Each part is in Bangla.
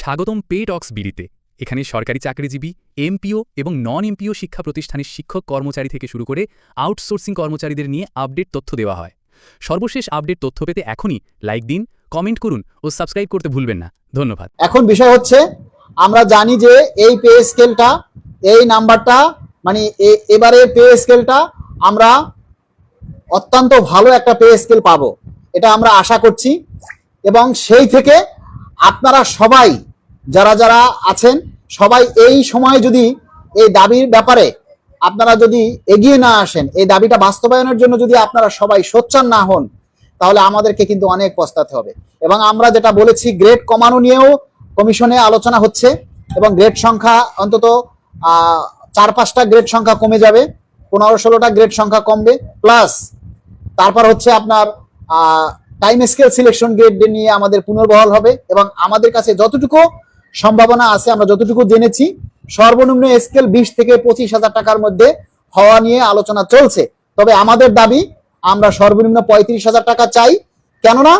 স্বাগতম পে টক্স বিডিতে। এখানে সরকারি চাকরিজীবী, এমপিও এবং নন এমপিও শিক্ষা প্রতিষ্ঠানের শিক্ষক কর্মচারী থেকে শুরু করে আউটসোর্সিং কর্মচারীদের নিয়ে আপডেট তথ্য দেওয়া হয়। সর্বশেষ আপডেট তথ্য পেতে এখনই লাইক দিন কমেন্ট করুন ও সাবস্ক্রাইব করতে ভুলবেন না। ধন্যবাদ। এখন বিষয় হচ্ছে, আমরা জানি যে এই পে স্কেলটা এই নাম্বারটা মানে এ- এবারের পে স্কেলটা আমরা অত্যন্ত ভালো একটা পে স্কেল পাবো। এটা আমরা আশা করছি। এবং সেই থেকে আপনারা সবাই যারা যারা আছেন, সবাই এই সময় যদি এই দাবির ব্যাপারে আপনারা যদি এগিয়ে না আসেন, এই দাবিটা বাস্তবায়নের জন্য যদি আপনারা সবাই সোচ্চার না হন, তাহলে আমাদেরকে কিন্তু অনেক পস্তাতে হবে। এবং আমরা যেটা বলেছি গ্রেড কমানো নিয়েও কমিশনে আলোচনা হচ্ছে এবং গ্রেড সংখ্যা অন্তত চার পাঁচটা গ্রেড সংখ্যা কমে যাবে, পনেরো ষোলোটা গ্রেড সংখ্যা কমবে, প্লাস তারপর হচ্ছে আপনার টাইম স্কেল সিলেকশন গ্রেড নিয়ে আমাদের পুনর্বহাল হবে এবং আমাদের কাছে যতটুকু সম্ভাবনা আছে, আমরা যতটুকু জেনেছি, সর্বনিম্ন স্কেল বিশ থেকে পঁচিশ হাজার টাকার মধ্যে হওয়া নিয়ে আলোচনা চলছে। তবে আমাদের দাবি, আমরা সর্বনিম্ন পঁয়ত্রিশ হাজার টাকা চাই। কেননা,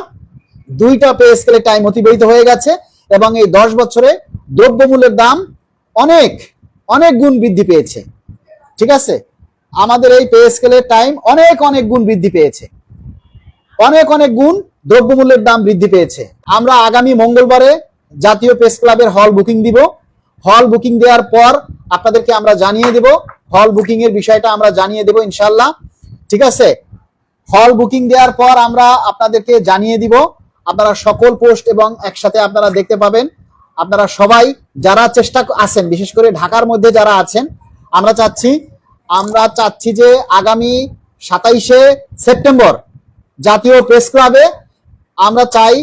দুইটা পে স্কেলের টাইম অতিবাহিত হয়ে গেছে এবং এই দশ বছরে দ্রব্যমূল্যের দাম অনেক অনেক গুণ বৃদ্ধি পেয়েছে। ঠিক আছে? আমাদের এই পে স্কেলের টাইম অনেক অনেক গুণ বৃদ্ধি পেয়েছে। অনেক অনেক গুণ দ্রব্যমূল্যের দাম বৃদ্ধি পেয়েছে। আমরা আগামী মঙ্গলবারে জাতীয় প্রেস ক্লাবের হল বুকিং দিব। হল বুকিং দেওয়ার পর আপনাদেরকে আমরা জানিয়ে দেব। হল বুকিং এর বিষয়টা আমরা জানিয়ে দেব ইনশাল্লাহ ঠিক আছে? হল বুকিং দেওয়ার পর আমরা আপনাদেরকে জানিয়ে দিব। আপনারা সকল পোস্ট এবং একসাথে আপনারা দেখতে পাবেন। আপনারা সবাই যারা চেষ্টা আছেন, বিশেষ করে ঢাকার মধ্যে যারা আছেন, আমরা চাচ্ছি আমরা চাচ্ছি যে আগামী সাতাইশে সেপ্টেম্বর জাতীয় প্রেস ক্লাবে আমরা চাই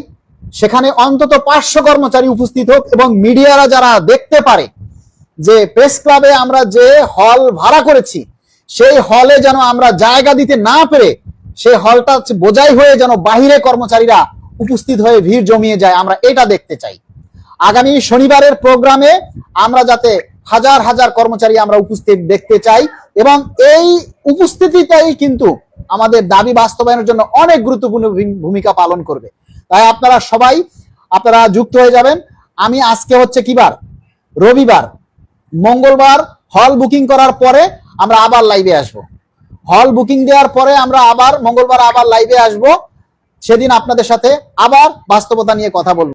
সেখানে অন্তত পাঁচশো কর্মচারী উপস্থিত হোক এবং মিডিয়ারা যারা দেখতে পারে যে প্রেস ক্লাবে আমরা যে হল ভাড়া করেছি, সেই হলে যেন আমরা জায়গা দিতে না পেরে সেই হলটা বোঝাই হয়ে যেন বাহিরে কর্মচারীরা উপস্থিত হয়ে ভিড় জমিয়ে যায়, আমরা এটা দেখতে চাই। আগামী শনিবারের প্রোগ্রামে আমরা যাতে হাজার হাজার কর্মচারী আমরা উপস্থিত দেখতে চাই এবং এই উপস্থিতিটাই কিন্তু আমাদের দাবি বাস্তবায়নের জন্য অনেক গুরুত্বপূর্ণ ভূমি- ভূমিকা পালন করবে। তাই আপনারা সবাই, আপনারা যুক্ত হয়ে যাবেন। আমি আজকে হচ্ছে কিবার রবিবার। মঙ্গলবার হল বুকিং করার পরে আমরা আবার লাইভে আসব। হল বুকিং দেওয়ার পরে আমরা আবার মঙ্গলবার আবার লাইভে আসব। সেদিন আপনাদের সাথে আবার বাস্তবতা নিয়ে কথা বলব।